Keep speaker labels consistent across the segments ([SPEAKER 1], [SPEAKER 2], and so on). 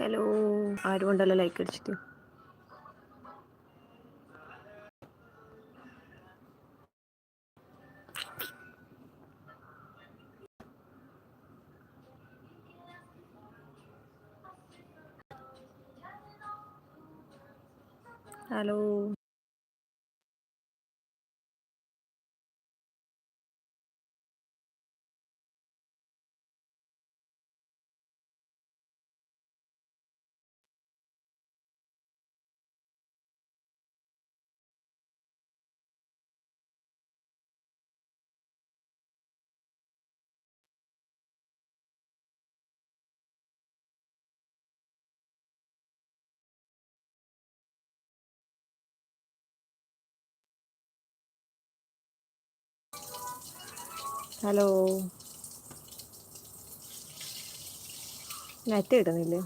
[SPEAKER 1] Hello. ആരും ഉണ്ടല്ലോ like അടിച്ചിട്ട്. ഹലോ. ഹലോ. നെറ്റ് കിട്ടുന്നില്ലേ?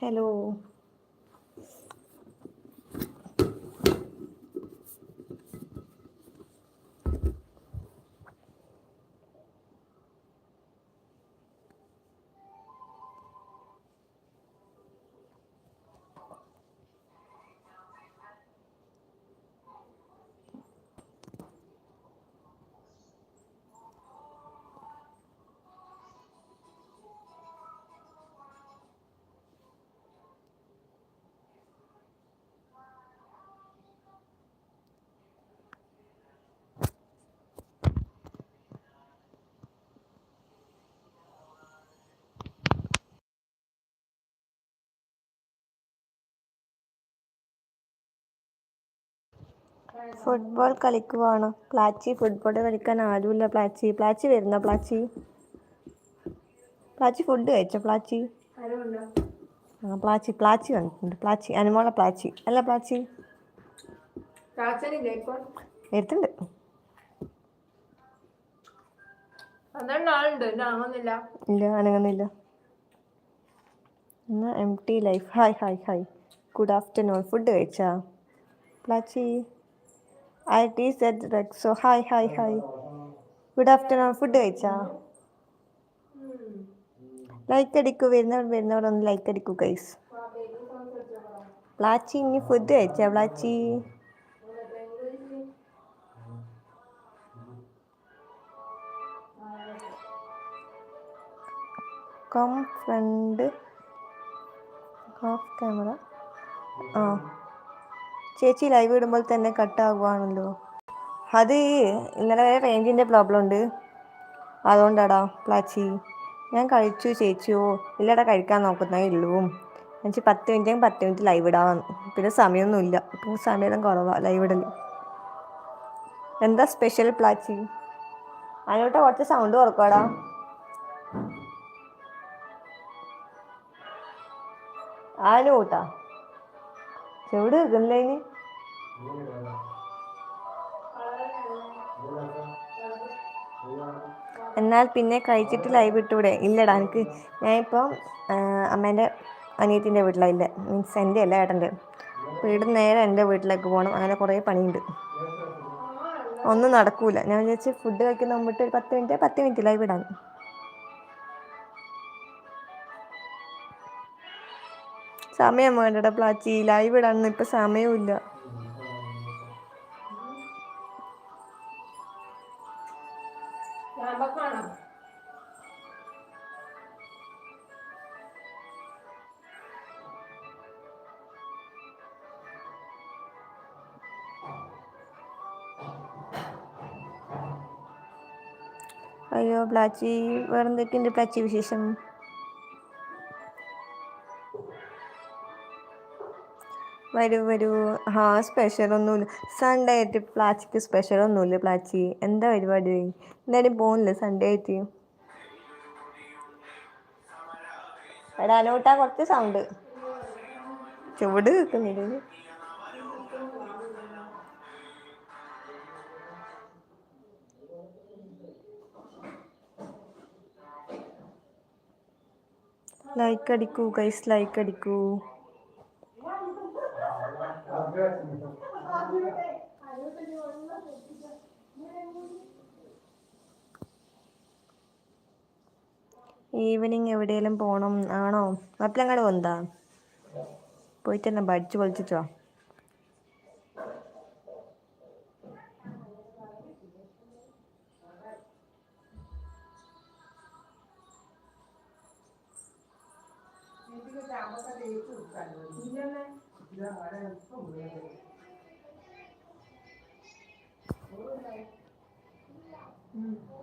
[SPEAKER 1] ഹലോ. ഫുട്ബോൾ കളിക്കുവാണ്? പ്ലാച്ചി ഫുട്ബോൾ കളിക്കാൻ ആരുമില്ല പ്ലാച്ചി. പ്ലാച്ചി വരുന്ന പ്ലാച്ചി? പ്ലാച്ചി ഫുഡ് കഴിച്ച പ്ലാച്ചി? ആ പ്ലാച്ചി പ്ലാച്ചി വന്നിട്ടുണ്ട്. പ്ലാച്ചി അനുമോള പ്ലാച്ചി. അല്ല പ്ലാച്ചി. വരുത്തുണ്ട് ഇല്ല അനങ്ങുന്നില്ല. എന്നാ M T life hi hi hi good afternoon food കഴിച്ചാ? പ്ലാച്ചി. I T set റെക്സോ hi hi hi. Good afternoon. Food കഴിച്ചാ? ലൈക്ക് അടിക്കൂ. വരുന്നവർ വരുന്നവർ ഒന്ന് ലൈക്ക് അടിക്കൂ കൈസ് പ്ലാച്ചി ഇനി ഫുഡ് കഴിച്ചാ? പ്ലാച്ചി? Come front half camera. ആ. ചേച്ചി ലൈവ് ഇടുമ്പോൾ തന്നെ കട്ടാകുവാണല്ലോ അത് ഇന്നലെ വരെ റേഞ്ചിന്റെ പ്രോബ്ലം ഉണ്ട്. അതുകൊണ്ടാടാ പ്ലാച്ചി. ഞാൻ കഴിച്ചു ചേച്ചിയോ ഇല്ലടാ കഴിക്കാൻ നോക്കുന്നേ ഉള്ളൂ. എനിക്ക് പത്ത് മിനിറ്റ് പത്ത് മിനിറ്റ് ലൈവ് ഇടാൻ പിന്നെ സമയമൊന്നുമില്ല. പിന്നെ സമയം കുറവാണ് ലൈവ് ഇടൽ എന്താ സ്പെഷ്യൽ പ്ലാച്ചി? അതിനോട്ട് കുറച്ച് സൗണ്ട് കുറക്കാടാ ആരും വെക്കുന്നില്ലേ ഇനി? എന്നാൽ പിന്നെ കഴിച്ചിട്ട് ലൈവ് ഇട്ടൂടെ? ഇല്ലടാ എനിക്ക് ഞാനിപ്പം അമ്മേന്റെ അനിയത്തിന്റെ വീട്ടിലായില്ലേ മീൻസ് എന്റെ അല്ല ഏട്ടന്റെ വീട് നേരെ എന്റെ വീട്ടിലേക്ക് പോകണം അങ്ങനെ കുറേ പണിയുണ്ട്. ഒന്നും നടക്കൂല. ഞാൻ വിചാരിച്ച് ഫുഡ് കഴിക്കുന്ന മുമ്പിട്ട് ഒരു പത്ത് മിനിറ്റ് പത്ത് മിനിറ്റ് ലൈവ് ഇടാൻ. സമയം വേണ്ടടാ പ്ലാച്ചി. ലൈവ് ഇടാനൊന്നും ഇപ്പം സമയമില്ല അയ്യോ പ്ലാച്ചി. വേറെന്തൊക്കെയുണ്ട് പ്ലാച്ചി വിശേഷം? വരൂ വരൂ. ഹാ സ്പെഷ്യലൊന്നുമില്ല സൺഡേ ആയിട്ട് പ്ലാച്ചിക്ക് സ്പെഷ്യലൊന്നുമില്ല പ്ലാച്ചി. എന്താ പരിപാടി? എന്തായാലും പോകുന്നില്ല സൺഡേ ആയിട്ട്? എടാ കുറച്ച് സൗണ്ട് ചുവട് കേൾക്കുന്നില്ല? ലൈക്ക് അടിക്കൂ ഗൈസ് ലൈക്ക് അടിക്കൂ. ഈവനിങ് എവിടെയെങ്കിലും പോണം ആണോ? മപ്പിലങ്ങാട് പോന്നതാ? പോയിട്ട് തന്നെ പഠിച്ചു പൊളിച്ചോ താമസം Mm.